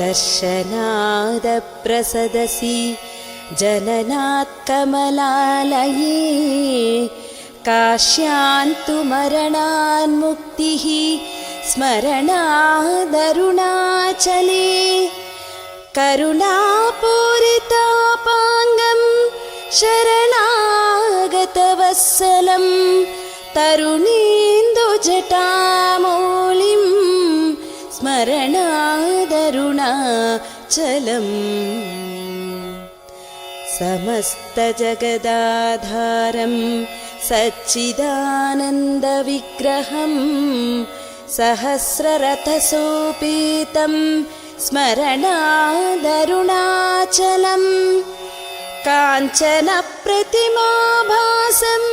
दर्शनादप्रसदसि जननात् कमलालये काश्यान्तु मरणान्मुक्तिः स्मरणादरुणाचले करुणापूरितापाङ्गं शरणागतवत्सलं तरुणीन्दुजटामौलिं स्मरणादरुणाचलम् समस्तजगदाधारं सच्चिदानन्दविग्रहम् सहस्ररथसोपेतं स्मरणादरुणाचलम्। काञ्चनप्रतिमाभासं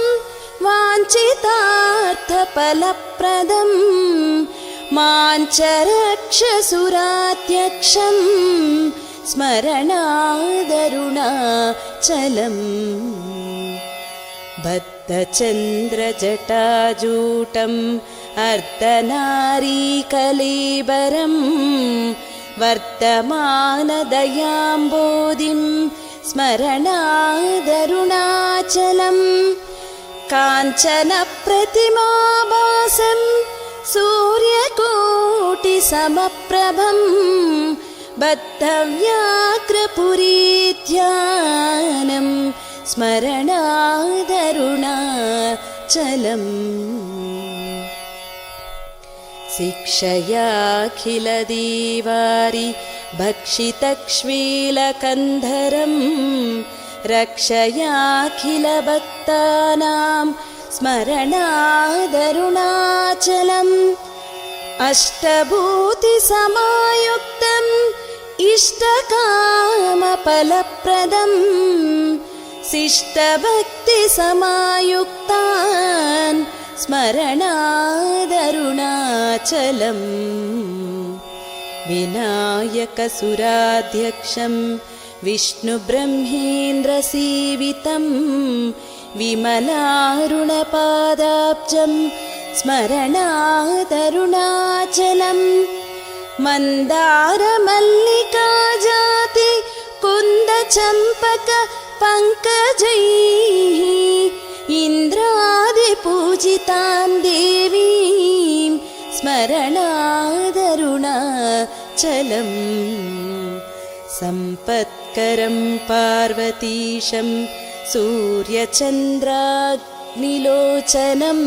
वाञ्छितार्थफलप्रदम् माञ्चरक्षसुराध्यक्षम् स्मरणादरुणाचलम् बद्धचन्द्रजटाजूटम् अर्धनारीकलेबरम् वर्तमानदयाम्बोधिं स्मरणादरुणाचलम् काञ्चनप्रतिमाभासं सूर्यकोटिसमप्रभम् बद्धव्याघ्रपुरीध्यानं स्मरणादरुणाचलम्। शिक्षयाखिलदीवारि भक्षितक्ष्मीलकन्धरम् रक्षयाखिलभक्तानां स्मरणादरुणाचलम् अष्टभूतिसमायुक्तम् इष्टकामफलप्रदम् शिष्टभक्तिसमायुक्तान् स्मरणादरुणाचलम्। विनायकसुराध्यक्षं विमलारुणपादाब्जं स्मरणादरुणाचलम् मन्दारमल्लिकाजाति कुन्दचम्पक पङ्कजैः इन्द्रादिपूजितां देवीं स्मरणादरुणाचलम् सम्पत्करं पार्वतीशं सूर्यचन्द्राग्निलोचनं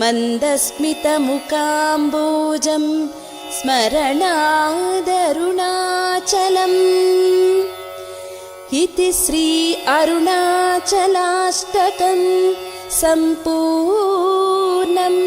मन्दस्मितमुकाम्बोजं स्मरणादरुणाचलम् इति श्री अरुणाचलाष्टकं सम्पूर्णम्